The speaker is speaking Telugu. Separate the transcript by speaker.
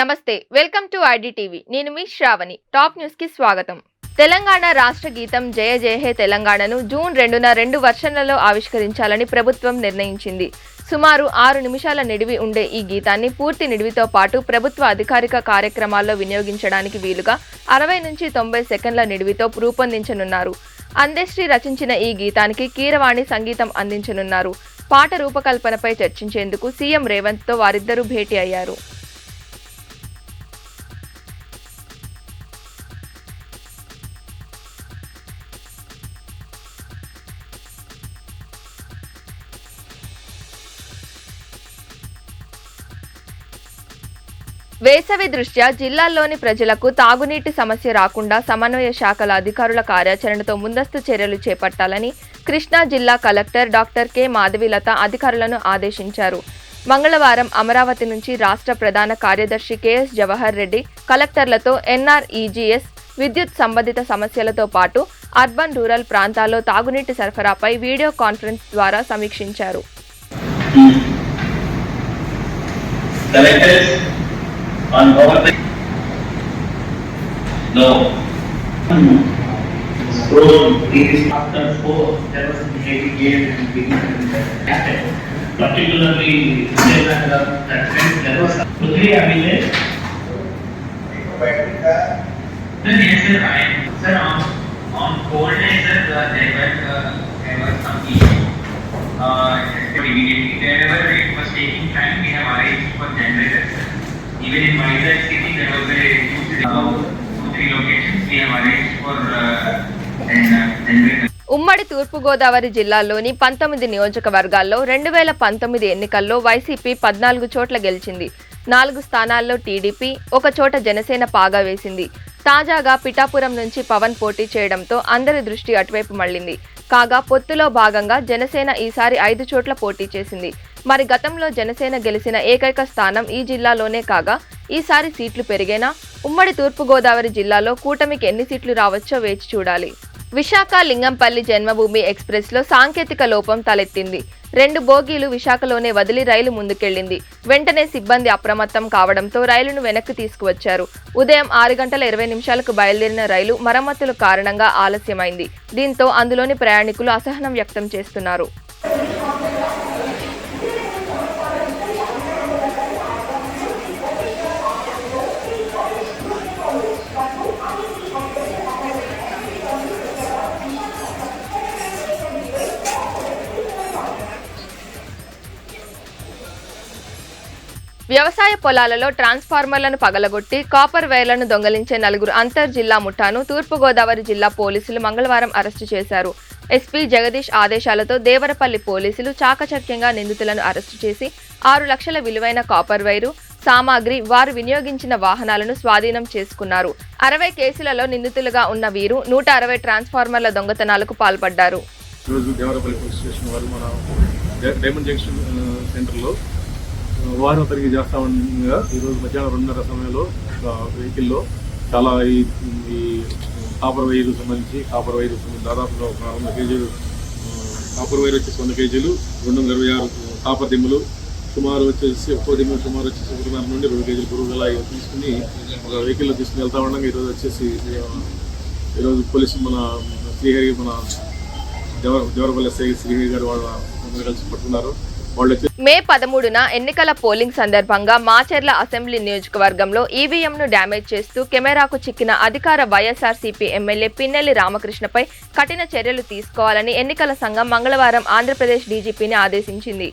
Speaker 1: నమస్తే వెల్కమ్ టు ఐడి టీవీ నేను మీ శ్రావణి. టాప్ న్యూస్కి స్వాగతం. తెలంగాణ రాష్ట్ర గీతం జయ జయ హే తెలంగాణను జూన్ రెండున రెండు వర్షన్లలో ఆవిష్కరించాలని ప్రభుత్వం నిర్ణయించింది. సుమారు ఆరు నిమిషాల నిడివి ఉండే ఈ గీతాన్ని పూర్తి నిడివితో పాటు ప్రభుత్వ అధికారిక కార్యక్రమాల్లో వినియోగించడానికి వీలుగా అరవై నుంచి తొంభై సెకండ్ల నిడివితో రూపొందించనున్నారు. అందశ్రీ రచించిన ఈ గీతానికి కీరవాణి సంగీతం అందించనున్నారు. పాట రూపకల్పనపై చర్చించేందుకు సీఎం రేవంత్తో వారిద్దరూ భేటీ అయ్యారు. వేసవి దృష్ట్యా జిల్లాల్లోని ప్రజలకు తాగునీటి సమస్య రాకుండా సమన్వయ శాఖల అధికారుల కార్యాచరణతో ముందస్తు చర్యలు చేపట్టాలని కృష్ణా జిల్లా కలెక్టర్ డాక్టర్ కె. మాధవిలత అధికారులను ఆదేశించారు. మంగళవారం అమరావతి నుంచి రాష్ట్ర ప్రధాన కార్యదర్శి కెఎస్ జవహర్ రెడ్డి కలెక్టర్లతో ఎన్ఆర్ఈజీఎస్ విద్యుత్ సంబంధిత సమస్యలతో పాటు అర్బన్ రూరల్ ప్రాంతాల్లో తాగునీటి సరఫరాపై వీడియో కాన్ఫరెన్స్ ద్వారా సమీక్షించారు.
Speaker 2: On power. No.
Speaker 3: So it is after four, there was a game and big. Particularly, there was a, that when there was a Putri Abhilay.
Speaker 4: Sir, yes, sir, I, sir, on, on cold days, sir, uh, there were, Even in city, there was a two, three locations, we have arranged for, uh, and, uh, generators.
Speaker 1: ఉమ్మడి తూర్పుగోదావరి జిల్లాలోని పంతొమ్మిది నియోజకవర్గాల్లో రెండు వేల పంతొమ్మిది ఎన్నికల్లో వైసీపీ పద్నాలుగు చోట్ల గెలిచింది. నాలుగు స్థానాల్లో టీడీపీ ఒక చోట జనసేన పాగా వేసింది. తాజాగా పిఠాపురం నుంచి పవన్ పోటీ చేయడంతో అందరి దృష్టి అటువైపు మళ్ళింది కాగా పొత్తులో భాగంగా జనసేన ఈసారి ఐదు చోట్ల పోటీ చేసింది. మరి గతంలో జనసేన గెలిచిన ఏకైక స్థానం ఈ జిల్లాలోనే కాగా ఈసారి సీట్లు పెరిగేనా? ఉమ్మడి తూర్పుగోదావరి జిల్లాలో కూటమికి ఎన్ని సీట్లు రావచ్చో వేచి చూడాలి. విశాఖ లింగంపల్లి జన్మభూమి ఎక్స్ప్రెస్లో సాంకేతిక లోపం తలెత్తింది. రెండు బోగీలు విశాఖలోనే వదిలి రైలు ముందుకెళ్ళింది వెంటనే సిబ్బంది అప్రమత్తం కావడంతో రైలును వెనక్కి తీసుకువచ్చారు. ఉదయం ఆరు గంటల ఇరవై నిమిషాలకు బయలుదేరిన రైలు మరమ్మతుల కారణంగా ఆలస్యమైంది. దీంతో అందులోని ప్రయాణికులు అసహనం వ్యక్తం చేస్తున్నారు. వ్యవసాయ పొలాలలో ట్రాన్స్ఫార్మర్లను పగలగొట్టి కాపర్ వైర్లను దొంగలించే నలుగురు అంతర్ జిల్లా ముఠాను తూర్పుగోదావరి జిల్లా పోలీసులు మంగళవారం అరెస్టు చేశారు. ఎస్పీ జగదీష్ ఆదేశాలతో దేవరపల్లి పోలీసులు చాకచక్యంగా నిందితులను అరెస్టు చేసి ఆరు లక్షల విలువైన కాపర్ వైరు సామాగ్రి వారు వినియోగించిన వాహనాలను స్వాధీనం చేసుకున్నారు. అరవై కేసులలో నిందితులుగా ఉన్న వీరు నూట అరవై ట్రాన్స్ఫార్మర్ల దొంగతనాలకు పాల్పడ్డారు.
Speaker 5: డైమండ్ జంక్షన్ సెంటర్లో వాహన తనిఖీ చేస్తా ఉండగా ఈరోజు మధ్యాహ్నం రెండున్నర సమయంలో ఒక వెహికల్లో చాలా ఈ ఈ కాపర్ వైర్ సంబంధించి కాపర్ వైర్ దాదాపుగా ఒక వంద కేజీలు కాపర్ వైర్ వచ్చేసి వంద కేజీలు రెండు వందల ఇరవై ఆరు కాపర్ దిమ్మలు. సుమారు వచ్చేసి ఒక్కో దిమ్మ సుమారు వచ్చేసి ఒకటిన్నర నుండి రెండు కేజీలు పురుగుల తీసుకుని ఒక వెహికల్లో తీసుకుని వెళ్తా ఉండగా. ఈరోజు వచ్చేసి ఈరోజు పోలీసు మన శ్రీహరి మన దేవర దేవరపల్లి శ్రీహరి గారు వాళ్ళ అందరూ కలిసి పట్టుకున్నారు.
Speaker 1: మే పదమూడున ఎన్నికల పోలింగ్ సందర్భంగా మాచర్ల అసెంబ్లీ నియోజకవర్గంలో ఈవీఎంను డ్యామేజ్ చేస్తూ కెమెరాకు చిక్కిన అధికార వైఎస్ఆర్సీపీ ఎమ్మెల్యే పిన్నెల్లి రామకృష్ణపై కఠిన చర్యలు తీసుకోవాలని ఎన్నికల సంఘం మంగళవారం ఆంధ్రప్రదేశ్ డీజీపీని ఆదేశించింది.